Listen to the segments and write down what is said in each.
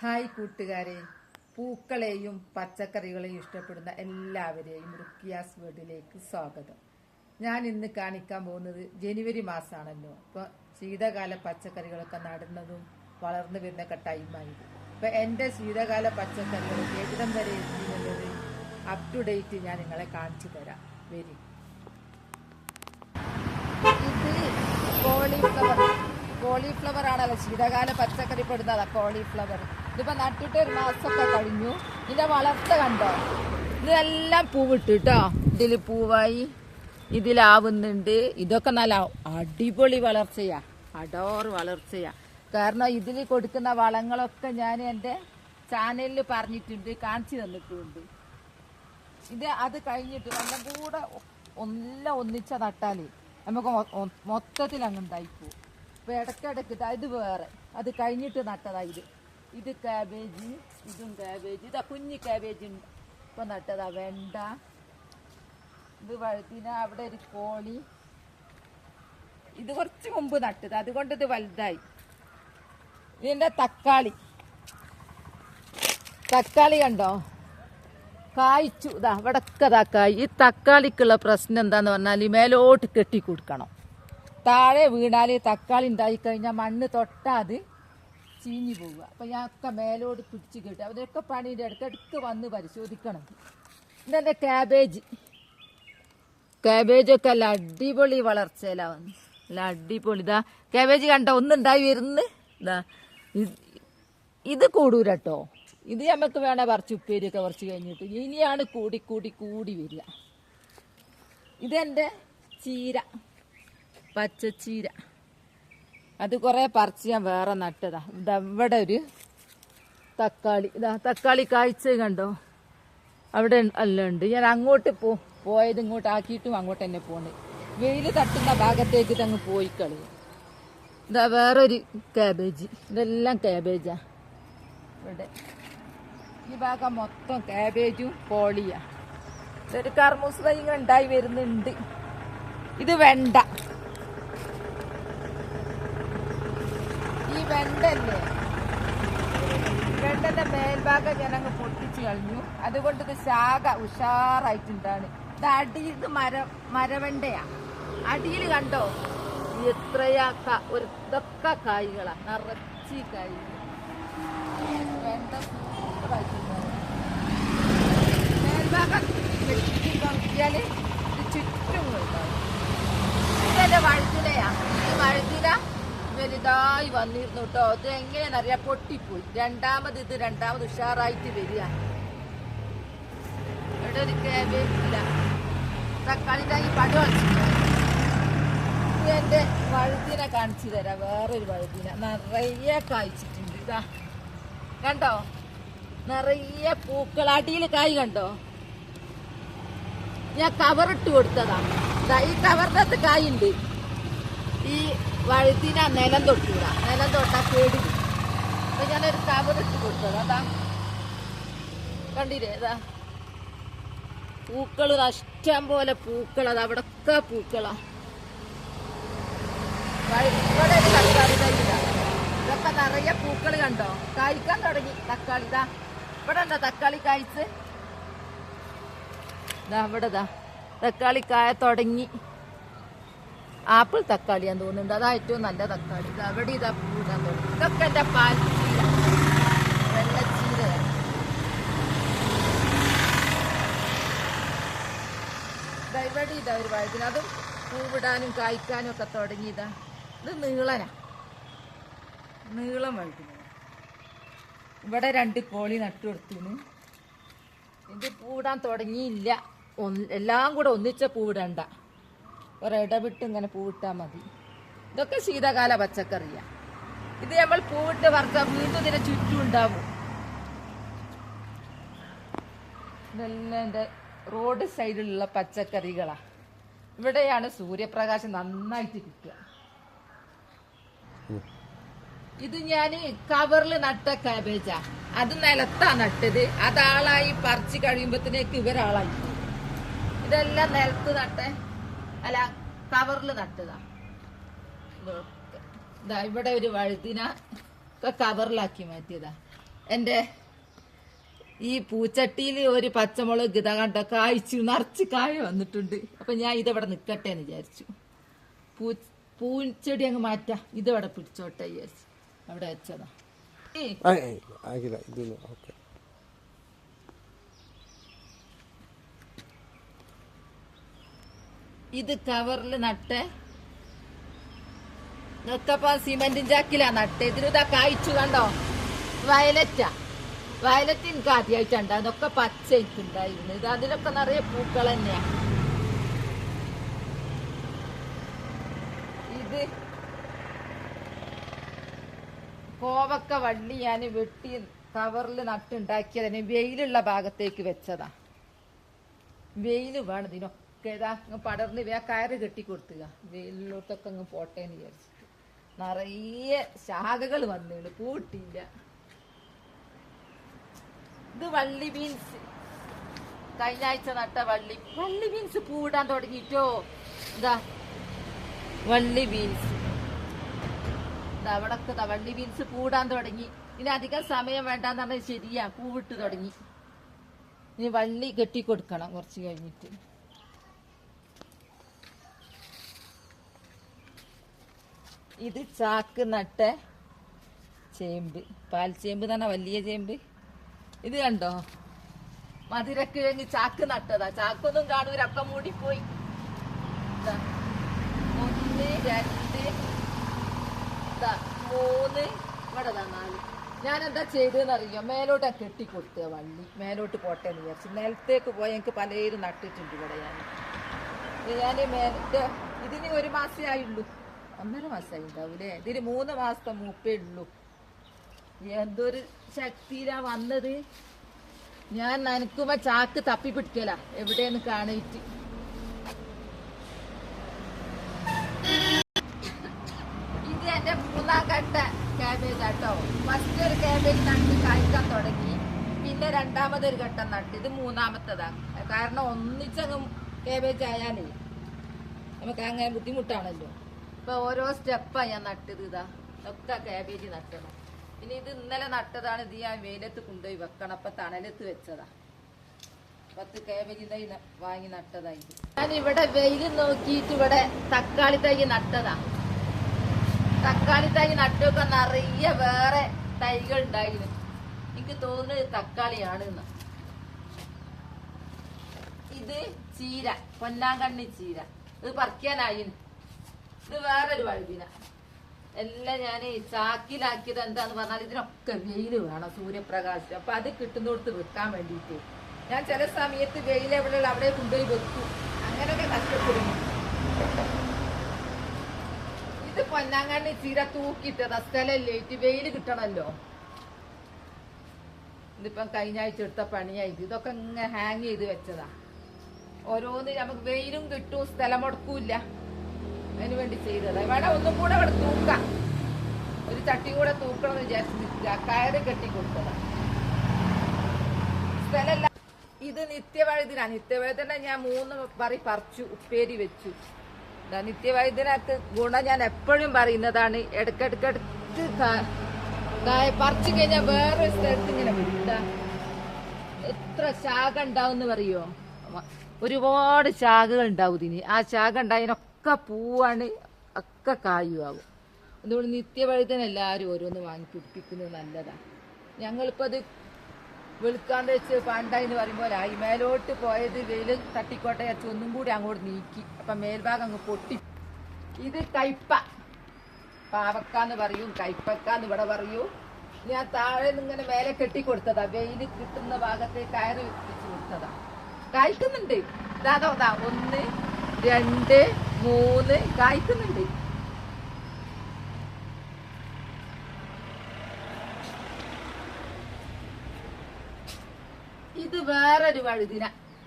Hi കൂട്ടുകാരെ. പൂക്കളെയും പച്ചക്കറികളെയും ഇഷ്ടപ്പെടുന്ന എല്ലാവരെയും റുക്കിയാസ് വീട്ടിലേക്ക് സ്വാഗതം. ഞാൻ ഇന്ന് കാണിക്കാൻ പോകുന്നത് ജനുവരി മാസമാണല്ലോ അപ്പോൾ ശീതകാല പച്ചക്കറികളൊക്കെ നടുന്നതും വളർന്നു വരുന്നൊക്കെ ടൈമായത് അപ്പൊ എന്റെ ശീതകാല പച്ചക്കറികൾ ഏകദം വരെ എത്തിയെന്നുള്ളത് അപ് ടു ഡേറ്റ് ഞാൻ നിങ്ങളെ കാണിച്ചു തരാം. വരി. കോളിഫ്ലവർ കോളിഫ്ലവർ ആണല്ലോ. ശീതകാല പച്ചക്കറി പെടുന്നതാ കോളിഫ്ലവർ ഇതിപ്പോ നട്ടിട്ട് ഒരു മാസമൊക്കെ കഴിഞ്ഞു. ഇതിന്റെ വളർച്ച കണ്ടോ? ഇതെല്ലാം പൂവിട്ട് കേട്ടോ ഇതിൽ പൂവായി ഇതിലാവുന്നുണ്ട്. ഇതൊക്കെ നല്ല അടിപൊളി വളർച്ചയാ. അടോർ വളർച്ചയാ. കാരണം ഇതിൽ കൊടുക്കുന്ന വളങ്ങളൊക്കെ ഞാൻ എന്റെ ചാനലിൽ പറഞ്ഞിട്ടുണ്ട് കാണിച്ചു തന്നിട്ടുണ്ട്. ഇത് അത് കഴിഞ്ഞിട്ട് എല്ലാം കൂടെ എല്ലാം ഒന്നിച്ച നട്ടാൽ നമുക്ക് മൊത്തത്തിൽ അങ്ങ് ഉണ്ടായിപ്പോവും. ഇപ്പൊ ഇടയ്ക്കിടയ്ക്ക് ഇതാ വേറെ. അത് കഴിഞ്ഞിട്ട് നട്ടതായിരുന്നു ഇത് കാബേജ് ഇതും കാബേജ് ഇതാ കുഞ്ഞു കാബേജ് ഉണ്ട്. നട്ടതാ. വെണ്ട. ഇത് വഴുതിന. അവിടെ ഒരു കോളി. ഇത് കുറച്ച് മുമ്പ് നട്ടത്. അതുകൊണ്ട് ഇത് വലുതായി. ഇതിന്റെ തക്കാളി? തക്കാളി കണ്ടോ? കായ്ച്ചു. ഇതാ ഇവിടക്കതാ കായ്. ഈ തക്കാളിക്കുള്ള പ്രശ്നം എന്താന്ന് പറഞ്ഞാൽ മേലോട്ട് കെട്ടി കൊടുക്കണം താഴെ വീണാൽ തക്കാളി ഉണ്ടായിക്കഴിഞ്ഞാൽ മണ്ണ് തൊട്ടാത് ചീഞ്ഞു പോവുക. അപ്പം ഞാൻ ഒക്കെ മേലോട്ട് പിടിച്ച് കെട്ടി അവരൊക്കെ പണിയുടെ ഇടയ്ക്കിടയ്ക്ക് വന്ന് പരിശോധിക്കണം. ഇതെന്റെ ക്യാബേജ് ക്യാബേജൊക്കെ അല്ല അടിപൊളി വളർച്ചയിലാവുന്നു അല്ല അടിപൊളി. ഇതാ ക്യാബേജ് കണ്ട? ഒന്നുണ്ടായി വരുന്ന്. ഇതാ ഇത് കൂടൂരട്ടോ. ഇത് നമുക്ക് വേണേ പറിച്ച് ഉപ്പേരിയൊക്കെ പറിച്ച് കഴിഞ്ഞിട്ട്. ഇനിയാണ് കൂടി കൂടി കൂടി വരിക. ഇതെന്റെ ചീര. പച്ചച്ചീര. അത് കുറേ പറിച്ച് ഞാൻ വേറെ നട്ടതാ. ഇതവിടെ ഒരു തക്കാളി. ഇതാ തക്കാളി കായ്ച്ച കണ്ടോ? അവിടെ അല്ല ഉണ്ട്. ഞാൻ അങ്ങോട്ട് പോ പോയത് ഇങ്ങോട്ട് ആക്കിയിട്ടും അങ്ങോട്ട് തന്നെ പോണ്. വെയിൽ തട്ടുന്ന ഭാഗത്തേക്ക് തങ്ങ് പോയി കളി ഇതാ വേറൊരു കാബേജ് ഇതെല്ലാം കാബേജാ ഇവിടെ. ഈ ഭാഗം മൊത്തം കാബേജും കോളിയാ. ഇതൊരു കർമൂസ് തൈ ഇങ്ങനെ ഉണ്ടായി വരുന്നുണ്ട്. ഇത് വെണ്ട. വെണ്ടല്ലേ വെണ്ടന്റെ മേൽഭാഗം ഞാൻ അങ്ങ് പൊട്ടിച്ചു കളഞ്ഞു. അതുകൊണ്ട് ഇത് ശാഖ ഉഷാറായിട്ടുണ്ടാണ് ഇത് അടിയിൽ മര മരവെണ്ടയാ. അടിയിൽ കണ്ടോ? എത്രയാ ഒരു ഇതൊക്കെ കായ്കളാ. നിറച്ച് കായ്കൾ വെണ്ട സൂപ്പറായിട്ടുണ്ടാവും മേൽഭാഗം നോക്കിയാൽ ഇത് ചുറ്റും ഉണ്ടാവും ഇതെന്റെ വഴുതിലയാ ഈ വഴുതില വലുതായി വന്നിരുന്നു കേട്ടോ ഇത് എങ്ങനെയാണെന്നറിയാം? പൊട്ടിപ്പോയി. രണ്ടാമത് ഇത് രണ്ടാമത് ഉഷാറായിട്ട് വരിക. ഇവിടെ ഒരു ഇല്ല. തക്കാളി ഈ പടം ഇത് വഴുതിനെ കാണിച്ചു തരാം. വേറൊരു വഴുതിന. നിറയെ കായ്ച്ചിട്ടുണ്ട്. ഇതാ. കണ്ടോ? നിറയെ പൂക്കൾ. അടിയിൽ കായ് കണ്ടോ? ഞാൻ കവറിട്ട് കൊടുത്തതാ. ഈ കവറിനകത്ത് കായുണ്ട് ഈ വഴുതിന നിലം തൊട്ടൂല. നിലം തൊട്ടാ കേടി അപ്പൊ ഞാനൊരു കവറിട്ട് കൊടുത്തത്. അതാ കണ്ടില്ലേ? അതാ പൂക്കൾ നഷ്ടം പോലെ പൂക്കൾ അത് അവിടൊക്കെ പൂക്കളാ. ഇവിടെ. ഇതൊക്കെ നിറയെ പൂക്കൾ കണ്ടോ? കായ്ക്കാൻ തുടങ്ങി തക്കാളി. ഇതാ ഇവിടെ ഉണ്ടോ തക്കാളി കായ്ച്ച്? ഇതാ ഇവിടെ ഇതാ തക്കാളി കായ തുടങ്ങി. ആപ്പിൾ തക്കാളി തക്കാളിയാന്ന് തോന്നുന്നുണ്ട്. അതാ ഏറ്റവും നല്ല തക്കാളി. ഇത് അവിടെ ഇതാ പൂടാൻ തോന്നുന്നു. ഇതൊക്കെ എന്റെ പാൽ ചീര. വെള്ളച്ചീരയാണ് ദാ ഇവിടെ ഇതാ ഒരു വഴുതിന്. അതും പൂവിടാനും കായ്ക്കാനും ഒക്കെ തുടങ്ങിയതാ. ഇത് നീളനാ. നീളം വഴുതിന്. ഇവിടെ രണ്ട് കോളി നട്ടു കൊടുത്തിന്. ഇത് പൂടാൻ തുടങ്ങിയില്ല. എല്ലാം കൂടെ ഒന്നിച്ച പൂവിടണ്ട. ഒരിടവിട്ട് ഇങ്ങനെ പൂവിട്ടാൽ മതി. ഇതൊക്കെ ശീതകാല പച്ചക്കറിയാ. ഇത് നമ്മൾ പൂവിട്ട് വറുത്ത വീണ്ടും ഇതിനെ ചുറ്റും ഉണ്ടാവും. ഇതെല്ലാം എന്റെ റോഡ് സൈഡിലുള്ള പച്ചക്കറികളാ. ഇവിടെയാണ് സൂര്യപ്രകാശം നന്നായിട്ട് കിട്ടുക. ഇത് ഞാൻ കവറിൽ നട്ട കാബേജാ അത് നിലത്താ നട്ടത്. അതാളായി പറിച്ച് കഴിയുമ്പത്തിനേക്ക് ഇവരാളായി. ഇതെല്ലാം നിലത്ത് നട്ടേ. അല്ല കവറിൽ നട്ടതാ ഇവിടെ ഒരു വഴുതിന കവറിലാക്കി മാറ്റിയതാ എന്റെ ഈ പൂച്ചട്ടിയിൽ ഒരു പച്ചമുളക് ഇതാ കണ്ടോ കായ്ച്ചു നിറച്ച് കായ വന്നിട്ടുണ്ട് അപ്പൊ ഞാൻ ഇതവിടെ നിൽക്കട്ടെ എന്ന് വിചാരിച്ചു പൂ പൂച്ചെടി അങ്ങ് മാറ്റാം ഇതവിടെ പിടിച്ചോട്ടെ വിചാരിച്ചു അവിടെ വെച്ചതാ ഏ ഇത് കവറിൽ നട്ട്. ഇതൊക്കെ സിമെന്റും ചാക്കിലാ നട്ട്. ഇതിനിതാ കായ്ച്ചു കണ്ടോ? വയലറ്റാ. വയലറ്റ് എനിക്ക് ആദ്യമായിട്ടുണ്ട് അതൊക്കെ പച്ച എനിക്കുണ്ടായിരുന്നു ഇത് അതിലൊക്കെ നിറയെ പൂക്കൾ തന്നെയാ. ഇത് കോവക്ക വള്ളി ഞാൻ വെട്ടി കവറിൽ നട്ടുണ്ടാക്കിയതിന് വെയിലുള്ള ഭാഗത്തേക്ക് വെച്ചതാ. വെയിൽ വേണം ഇതിനൊക്കെ. ഇതാ അങ്ങ് പടർന്ന് വേ കയറ് കെട്ടി കൊടുത്തുക. വെയിലിലോട്ടൊക്കെ അങ്ങ് പോട്ടെ എന്ന് വിചാരിച്ചിട്ട്. നിറയെ ശാഖകൾ വന്നിട്ട് പൂട്ടിയില്ല. ഇത് വള്ളി ബീൻസ് കഴിഞ്ഞ ആഴ്ച നട്ട വള്ളി. വള്ളി ബീൻസ് പൂടാൻ തുടങ്ങിയിട്ടോ ഇതാ. വള്ളി ബീൻസ് ദാ വള്ളി ബീൻസ് പൂടാൻ തുടങ്ങി. ഇനി അധികം സമയം വേണ്ടാന്ന് പറഞ്ഞാൽ ശരിയാ. പൂവിട്ട് തുടങ്ങി. ഇനി വള്ളി കെട്ടി കൊടുക്കണം കുറച്ച് കഴിഞ്ഞിട്ട്. ഇത് ചാക്ക് നട്ട ചേമ്പ്. പാൽ ചേമ്പ് തന്നെ വലിയ ചേമ്പ്. ഇത് കണ്ടോ? മധുരക്കിഴങ്ങ് ചാക്ക് നട്ടതാ. ചാക്കൊന്നും കാണൂരൊക്കെ മൂടിപ്പോയി. ഒന്ന് രണ്ട് മൂന്ന്. ഇവിടെ നാല്. ഞാൻ എന്താ ചെയ്തതെന്ന് അറിയോ? മേലോട്ട് കെട്ടി കൊടുക്കുക വള്ളി. മേലോട്ട് പോട്ടെ എന്ന് വിചാരിച്ചു. നിലത്തേക്ക് പോയി എനിക്ക് പലരും നട്ടിട്ടുണ്ട് ഇവിടെ ഞാൻ ഞാൻ മേലത്തെ ഇതിന് ഒരു മാസേ ആയുള്ളൂ. ഒന്നര മാസമായി ഉണ്ടാവൂലേ ഇതിന് മൂന്ന് മാസത്തെ മൂപ്പേ ഉള്ളൂ. എന്തൊരു ശക്തിയിലാ വന്നത്. ഞാൻ നനക്കുമ്പോ ചാക്ക് തപ്പി പിടിക്കല. എവിടെയെന്ന് കാണിട്ട്. ഇത് എന്റെ മൂന്നാം ഘട്ട ക്യാബേജ് ആട്ടോ. ഫസ്റ്റ് ഒരു ക്യാബേജ് നട്ട് കഴിക്കാൻ തുടങ്ങി. പിന്നെ രണ്ടാമതൊരു ഘട്ടം നട്ട്. ഇത് മൂന്നാമത്തതാ. കാരണം ഒന്നിച്ചങ്ങ് ക്യാബേജ് ആയാലേ നമുക്ക് അങ്ങനെ ബുദ്ധിമുട്ടാണല്ലോ. ഇപ്പൊ ഓരോ സ്റ്റെപ്പാ ഞാൻ നട്ടത് ഇതാ. ഒക്കെ കാബേജ് നട്ടണം. പിന്നെ ഇത് ഇന്നലെ നട്ടതാണ് ഇത് ഞാൻ വെയിലത്ത് കൊണ്ടുപോയി വെക്കണം. അപ്പൊ തണലത്ത് വെച്ചതാ. പത്ത് കാബേജ് തൈ വാങ്ങി നട്ടതായി ഞാൻ ഇവിടെ വെയിൽ നോക്കിയിട്ട് ഇവിടെ തക്കാളി തൈ നട്ടതാ. തക്കാളി തൈ നട്ടൊക്കെ നിറയെ വേറെ തൈകൾ ഉണ്ടായിരുന്നു എനിക്ക് തോന്നുന്നത് തക്കാളിയാണ് ഇത് ചീര പൊന്നാങ്കണ്ണി ചീര. ഇത് പറിക്കാനായി ഇത് വേറൊരു വഴുതിന. എല്ലാം ഞാൻ ചാക്കിലാക്കിയത് എന്താന്ന് പറഞ്ഞാൽ ഇതിനൊക്കെ വെയിൽ വേണം സൂര്യപ്രകാശം അപ്പൊ അത് കിട്ടുന്നിടത്ത് വെക്കാൻ വേണ്ടിയിട്ട് ഞാൻ ചില സമയത്ത് വെയിൽ എവിടെ അവിടെ കൊണ്ടുപോയി വെക്കും. അങ്ങനെയൊക്കെ കഷ്ടപ്പെടുന്നു ഇത് പൊന്നാങ്കണ്ണി ചീര തൂക്കിയിട്ടതാ. സ്ഥലല്ലേ? ഇത് വെയിൽ കിട്ടണല്ലോ. ഇതിപ്പം കഴിഞ്ഞ ആഴ്ച എടുത്ത പണിയായിട്ട് ഇതൊക്കെ ഇങ്ങനെ ഹാങ് ചെയ്ത് വെച്ചതാ. ഓരോന്ന് നമുക്ക് വെയിലും കിട്ടും സ്ഥലം മുടക്കൂല അതിന് വേണ്ടി ചെയ്തതാ. ഇവിടെ ഒന്നും കൂടെ അവിടെ തൂക്കാം. ഒരു ചട്ടി കൂടെ തൂക്കണം എന്ന് വിചാരിച്ച് നിൽക്കുക. കയറ് കെട്ടി കൊടുത്തതാ സ്ഥലമല്ല ഇത് നിത്യവൈദ്യന നിത്യവഴുതിനെ ഞാൻ മൂന്ന് പറി പറിച്ചു ഉപ്പേരി വെച്ചു. നിത്യവൈദ്യനകത്ത് ഗുണം ഞാൻ എപ്പോഴും പറയുന്നതാണ്. ഇടയ്ക്കിടയ്ക്കിടക്ക് കാ- കായ പറിച്ചു കഴിഞ്ഞാൽ വേറൊരു സ്ഥലത്ത് ഇങ്ങനെ വിട്ട എത്ര ശാഖ ഉണ്ടാവും പറയോ? പറയുമോ ഒരുപാട് ശാഖകൾ ഉണ്ടാവും ഇതിന്. ആ ശാഖ ഉണ്ടായതിനൊക്കെ പൂവാണ് ഒക്കെ കായുമാവും. അതുകൊണ്ട് നിത്യവഴുതന എല്ലാവരും ഓരോന്ന് വാങ്ങി പിടിപ്പിക്കുന്നത് നല്ലതാണ് ഞങ്ങളിപ്പോൾ അത് വെളുക്കാണ്ട് വെച്ച് പാണ്ടായി എന്ന് പറയുമ്പോൾ ആയി മേലോട്ട് പോയത് വെയിൽ തട്ടിക്കോട്ടെ വെച്ച് ഒന്നും കൂടി അങ്ങോട്ട് നീക്കി. അപ്പം മേൽഭാഗം അങ്ങ് പൊട്ടി. ഇത് കയ്പ. പാവക്കാന്ന് പറയും കയ്പക്കാന്ന് ഇവിടെ പറയൂ. ഞാൻ താഴെ ഇങ്ങനെ മേലെ കെട്ടി കൊടുത്തതാ. വെയിൽ കിട്ടുന്ന ഭാഗത്ത് കയറി വെച്ച് കൊടുത്തതാ. കായ്ക്കുന്നുണ്ട് ഇതാ. ഒന്ന് രണ്ട് മൂന്ന് കായ്ക്കുന്നുണ്ട് ഇത് വേറൊരു വഴുതിന.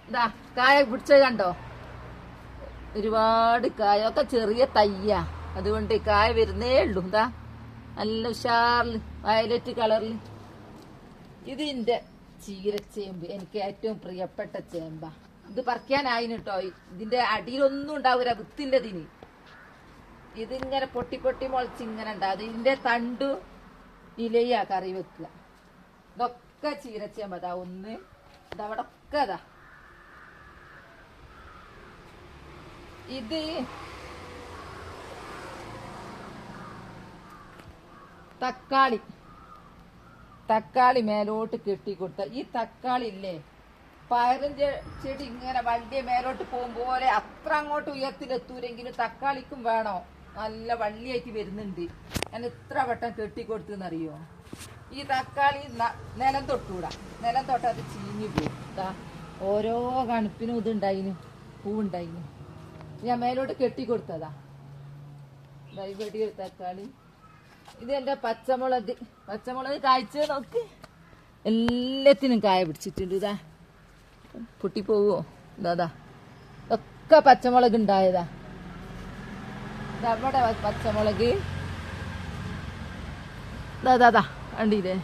ഇതാ കായ പിടിച്ചത് കണ്ടോ? ഒരുപാട് കായ ഒക്കെ ചെറിയ തയ്യ. അതുകൊണ്ട് കായ വരുന്നേ ഉള്ളൂ. എന്താ നല്ല ഉഷാറിൽ വയലറ്റ് കളറിൽ ഇതിന്റെ ചീരച്ചേമ്പ് എനിക്ക് ഏറ്റവും പ്രിയപ്പെട്ട ചേമ്പ. ഇത് പറിക്കാനായിന് കേട്ടോ ഇതിന്റെ അടിയിലൊന്നും ഉണ്ടാവൂല വിത്തിന്റെ ഇതിന്. ഇതിങ്ങനെ പൊട്ടി പൊട്ടി മുളച്ച് ഇങ്ങനെ ഉണ്ടാവും ഇതിന്റെ തണ്ടു ഇലയാ കറി വെക്കുക ഇതൊക്കെ ചീരച്ചേമ്പ് അതാ ഒന്ന് ഇതവിടെ ഒക്കെ അതാ. ഇത് തക്കാളി. തക്കാളി മേലോട്ട് കെട്ടിക്കൊടുത്ത ഈ തക്കാളി ഇല്ലേ? പയറും ചെ- ചെടി ഇങ്ങനെ വണ്ടി മേലോട്ട് പോകും പോലെ അത്ര അങ്ങോട്ട് ഉയരത്തിലെത്തൂരെങ്കിലും തക്കാളിക്കും വേണോ? നല്ല വള്ളിയായിട്ട് വരുന്നുണ്ട്. ഞാൻ എത്ര വട്ടം കെട്ടിക്കൊടുത്തെന്നറിയോ ഈ തക്കാളി നിലം തൊട്ടൂടാ. നിലം തൊട്ട് അത് ചീഞ്ഞു പോകും ഓരോ കണുപ്പിനും ഇതുണ്ടായിന് പൂവുണ്ടായിന്. ഞാൻ മേലോട്ട് കെട്ടിക്കൊടുത്തതാ. ഒരു തക്കാളി. ഇത് എന്റെ പച്ചമുളക്. പച്ചമുളക് കായ്ച്ച നോക്ക്. എല്ലാത്തിനും കായ പിടിച്ചിട്ടുണ്ട്. ഇതാ പൊട്ടിപ്പോവോ? ഇതാ ഒക്കെ പച്ചമുളക് ഉണ്ടായതാ. ഇതവിടെ പച്ചമുളക്. ഇതാ കണ്ടില്ലേ?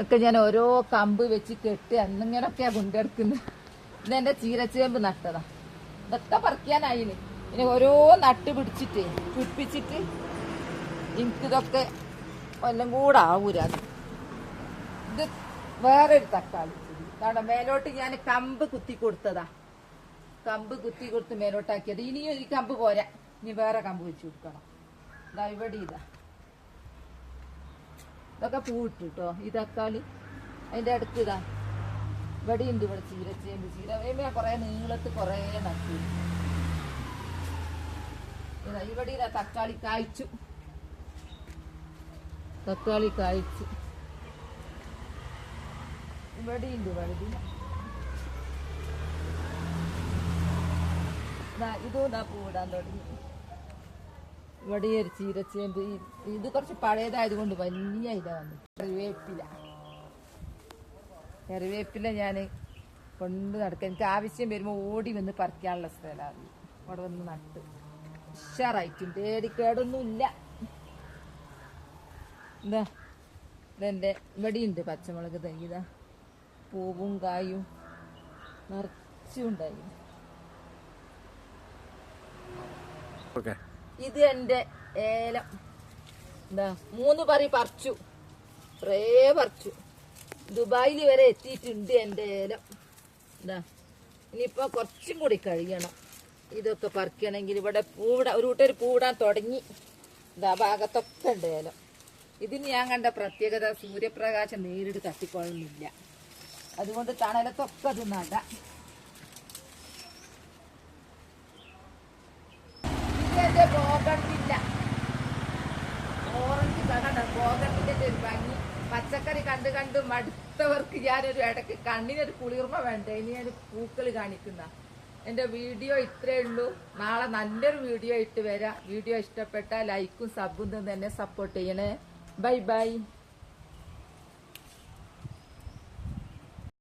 ഒക്കെ ഞാൻ ഓരോ കമ്പ് വെച്ച് കെട്ടി അന്നിങ്ങനൊക്കെയാ കൊണ്ടെടുക്കുന്നത് ഇതെന്റെ ചീരച്ചേമ്പ് നട്ടതാ. ഇതൊക്കെ പറിക്കാനായിന്. ഇനി ഓരോ നട്ട് പിടിച്ചിട്ട് പിടിപ്പിച്ചിട്ട് എനിക്കിതൊക്കെ എല്ലാം കൂടെ ആവൂരാ. ഇത് വേറൊരു തക്കാളി. കാരണം മേലോട്ട് ഞാൻ കമ്പ് കുത്തി കൊടുത്തതാ. കമ്പ് കുത്തി കൊടുത്ത് മേലോട്ടാക്കിയത്. ഇനിയും ഈ കമ്പ് പോരാ. ഇനി വേറെ കമ്പ് വെച്ച് കൊടുക്കണം. ഇതാ ഇവിടെ ഇതാ. ഇതൊക്കെ പൂവിട്ടു കേട്ടോ ഈ തക്കാളി. അതിന്റെ അടുത്ത് ഇതാ. ഇവിടെ ഉണ്ട് ഇവിടെ ചീരച്ചേമ്പ്. ചീര കൊറേ നീളത്ത് കൊറേ നട്ടു. ഇവിടെ ഇതാ തക്കാളി കായ്ച്ചു. തക്കാളി കായ്ച്ചു. ഇവിടെ ഉണ്ട് വഴുതി ഇതും ഇതാ പൂവിടാൻ തുടങ്ങി. ഇവിടെ ഒരു ചീരച്ചേമ്പ് ഇത് കുറച്ച് പഴയതായത് കൊണ്ട് വലിയ ഇതാ വന്നു. കറിവേപ്പില. കറിവേപ്പില ഞാൻ കൊണ്ട് നടക്കുക എനിക്ക് ആവശ്യം വരുമ്പോൾ ഓടി വന്ന് പറിക്കാനുള്ള സ്ഥലമാണ്. അവിടെ വന്ന് നട്ട്. ഉഷാറായിട്ടും പേടിക്കേടൊന്നും ഇല്ല എന്താ ഇതെന്റെ ഇവിടെയുണ്ട് പച്ചമുളക് തൈ. ഇതാ പൂവും കായും നിറച്ചുണ്ടായി. ഇത് എന്റെ ഏലം. എന്താ മൂന്ന് പറി പറിച്ചു. കുറേ പറിച്ചു. ദുബായിൽ വരെ എത്തിയിട്ടുണ്ട് എന്റെ ഏലം. എന്താ ഇനിയിപ്പോൾ കുറച്ചും കൂടി കഴിയണം. ഇതൊക്കെ പറിക്കണമെങ്കിൽ ഇവിടെ പൂവിട ഒരു കൂട്ടർ പൂവിടാൻ തുടങ്ങി. ഇതാ ഭാഗത്തൊക്കെ ഉണ്ട് ഏലം. ഇതിന് ഞാൻ കണ്ട പ്രത്യേകത സൂര്യപ്രകാശം നേരിട്ട് തട്ടിക്കൊള്ളുന്നില്ല അതുകൊണ്ട് തണലത്തൊക്കെ അത് നടാം. ഇതിന്റെ ബോഗൺവില്ല ഓറഞ്ച് കണ്ട ബോഗൺവില്ലിന്റെ ഒരു ഭംഗി. പച്ചക്കറി കണ്ട് കണ്ട് മടുത്തവർക്ക് ഞാനൊരു ഇടയ്ക്ക് കണ്ണിനൊരു കുളിർമ വേണ്ട? ഇനി ഞാൻ പൂക്കൾ കാണിക്കുന്ന. എന്റെ വീഡിയോ ഇത്രേ ഉള്ളൂ. നാളെ നല്ലൊരു വീഡിയോ ഇട്ട് വരാം. വീഡിയോ ഇഷ്ടപ്പെട്ട ലൈക്കും സബും തന്നെ സപ്പോർട്ട് ചെയ്യണേ. Bye bye.